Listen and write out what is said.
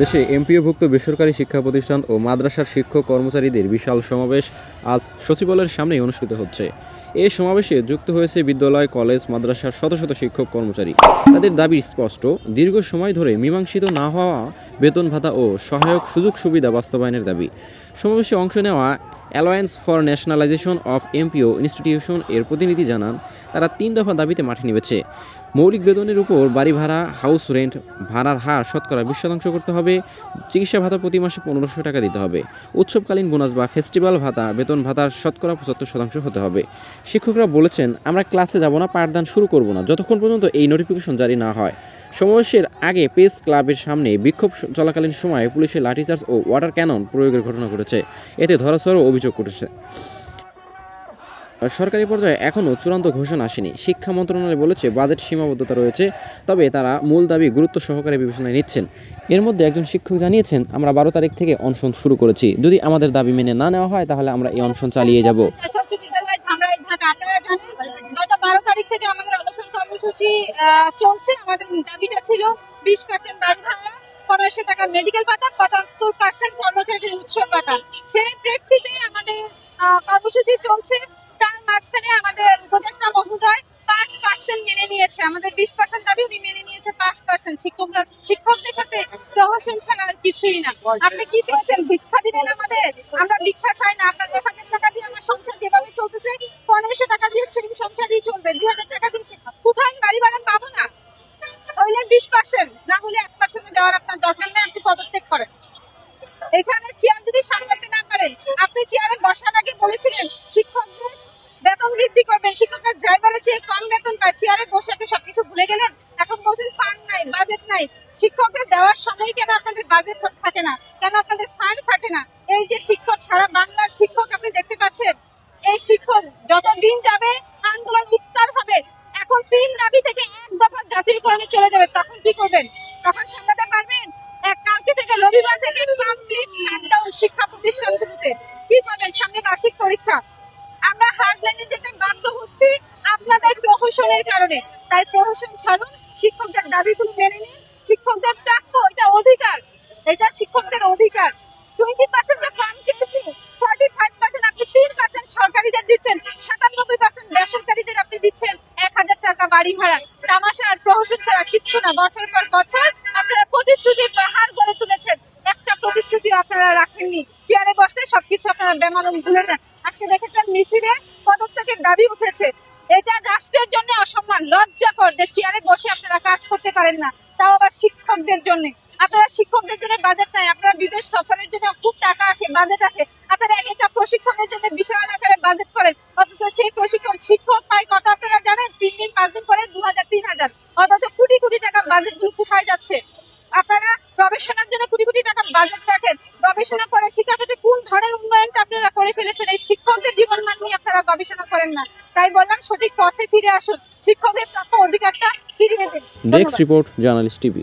দেশে এমপিওভুক্ত বেসরকারি শিক্ষা প্রতিষ্ঠান ও মাদ্রাসার শিক্ষক কর্মচারীদের বিশাল সমাবেশ আজ সচিবালয়ের সামনেই অনুষ্ঠিত হচ্ছে। এই সমাবেশে যুক্ত হয়েছে বিদ্যালয়, কলেজ, মাদ্রাসার শত শত শিক্ষক কর্মচারী। তাদের দাবি স্পষ্ট, দীর্ঘ সময় ধরে মীমাংসিত না হওয়া বেতন ভাতা ও সহায়ক সুযোগ সুবিধা বাস্তবায়নের দাবি। সমাবেশে অংশ নেওয়া alliance for nationalisation of MPO institution এর প্রতিনিধি জানান, তারা তিন দফা দাবিতে মাঠে নেমেছে। মৌলিক বেতনের উপর বাড়ি ভাড়া হাউস রেন্ট ভাড়ার হার শতকরা বিশ শতাংশ করতে হবে, চিকিৎসা ভাতা প্রতি মাসে পনেরোশো টাকা দিতে হবে, উৎসবকালীন বোনাস বা ফেস্টিভ্যাল ভাতা, বেতন ভাতার শতকরা পঁচাত্তর শতাংশ হতে হবে। শিক্ষকরা বলেছেন, আমরা ক্লাসে যাব না, পাঠদান শুরু করব না, যতক্ষণ পর্যন্ত এই নোটিফিকেশন জারি না হয়। সমাবেশের আগে প্রেস ক্লাবের সামনে বিক্ষোভ চলাকালীন সময়ে পুলিশের লাঠিচার্জ ও ওয়াটার ক্যানন প্রয়োগের ঘটনা ঘটেছে। এতে ধরাছোড়ারও অভিযোগ করেছে সরকারি পর্যায়ে এখনও চূড়ান্ত ঘোষণা আসেনি। শিক্ষা মন্ত্রণালয় বলেছে বাজেট সীমাবদ্ধতা রয়েছে, তবে তারা মূল দাবি গুরুত্ব সহকারে বিবেচনায় নিচ্ছেন। এর মধ্যে একজন শিক্ষক জানিয়েছেন, আমরা বারো তারিখ থেকে অনশন শুরু করেছি। যদি আমাদের দাবি মেনে না নেওয়া হয়, তাহলে আমরা এই অনশন চালিয়ে যাব। গত বারো তারিখ থেকে আমাদের অবস্থান কর্মসূচি চলছে। আমাদের দাবিটা ছিল বিশ পার্সেন্ট বাড়ি পনেরোশো টাকা মেডিকেল ভাতা পঁচাত্তর পার্সেন্ট কর্মচারীদের উৎসব ভাতা সেই প্রেক্ষিতে আমাদের কর্মসূচি চলছে। তার মাঝখানে আমাদের উপদেষ্টা মহোদয় পাঁচ পার্সেন্ট মেনে নিয়েছে। আমাদের বিশ পার্সেন্ট দাবি উনি মেনে নিয়েছে পাঁচ পার্সেন্ট শিক্ষকরা শিক্ষকদের সাথে প্রহসন ছাড়া আর কিছুই না। আপনি কি পেয়েছেন ভিক্ষা দিবেন আমাদের? আমরা ভিক্ষা চাই না। আপনার এক হাজার টাকা দিয়ে আমার সংসার যেভাবে চলতেছে, পনেরোশো টাকা দিয়ে সেম সংসারই চলবে। দুই হাজার টাকা দিয়ে কোথায় বাড়ি ভাড়া বিশ পার্সেন্ট না হলে এক পার্সেন্ট দেওয়ার আপনার দরকার নেই, আপনি পদত্যাগ করেন। এখানে চেয়ার যদি সামলাতে না পারেন আপনি চেয়ারে বসার আগে বলেছিলেন শিক্ষকদের বেতন বৃদ্ধি করবেন শিক্ষকরা ড্রাইভারের চেয়ে কম বেতন পায় চেয়ারে বসে আপনি সবকিছু ভুলে গেলেন? এখন বলছেন ফান্ড নাই বাজেট নাই। শিক্ষকদের দেওয়ার সময় কেন আপনাদের বাজেট থাকে না? কেন আপনাদের ফান্ড থাকে না? এই যে শিক্ষক, সারা বাংলার শিক্ষক আপনি দেখতে পাচ্ছেন, এই শিক্ষক যত দিন যাবে শিক্ষা প্রতিষ্ঠানগুলোতে কি করবেন? সামনে বার্ষিক পরীক্ষা। আমরা হার্ডলাইনে যেতে বাধ্য হচ্ছি আপনাদের প্রহসনের কারণে। তাই প্রহসন ছাড়ুন, শিক্ষকদের দাবিগুলো মেনে নিন। শিক্ষকদের প্রাপ্য এটা অধিকার। এটা শিক্ষকদের অধিকার। টোয়েন্টি পার্সেন্ট কম দিয়েছি ফর্টি ফাইভ পার্সেন্ট আপনি তিন পার্সেন্ট সরকারিদের দিচ্ছেন, সাতানব্বই পার্সেন্ট বেসরকারিদের আপনি দিচ্ছেন। এক হাজার টাকা বাড়ি ভাড়া। তামাশা আর প্রহসন ছাড়া কিচ্ছু না। বছর পর বছর আপনারা প্রতিশ্রুতির পাহাড় গড়ে তুলেছেন। প্রতিশ্রুতি আপনারা রাখেননি। চেয়ারে বসলে সবকিছু আপনারা বেমালুম ভুলে যান। আজকে দেখেছেন মিছিলে পদত্যাগের দাবি উঠেছে। এটা রাষ্ট্রের জন্য অসম্মান, লজ্জাকর যে চেয়ারে বসে আপনারা কাজ করতে পারেন না। তাও আবার শিক্ষকদের জন্য। আপনারা শিক্ষকদের জন্য বাজেট নাই, আপনারা বিদেশ সফরের জন্য খুব টাকা আসে, বাজেট আসে। আপনারা এক একটা প্রশিক্ষণের জন্য বিশাল আকারে বাজেট করেন। অথচ সেই প্রশিক্ষণ শিক্ষক পায় কত আপনারা জানেন? তিন দিন, পাঁচ দিন করে দু হাজার তিন হাজার অথচ কোটি কোটি টাকা বাজেটগুলো কোথায় যাচ্ছে? গবেষণার জন্য কোটি কোটি টাকা বাজেট রাখেন। গবেষণা করে শিক্ষাক্ষেত্রে কোন ধরনের উন্নয়নটা আপনারা করে ফেলেছেন? এই শিক্ষকদের জীবন মান নিয়ে আপনারা গবেষণা করেন না। তাই বললাম, সঠিক পথে ফিরে আসুন। শিক্ষকদের প্রাপ্য অধিকারটা ফিরিয়ে দিন। Next report journalist TV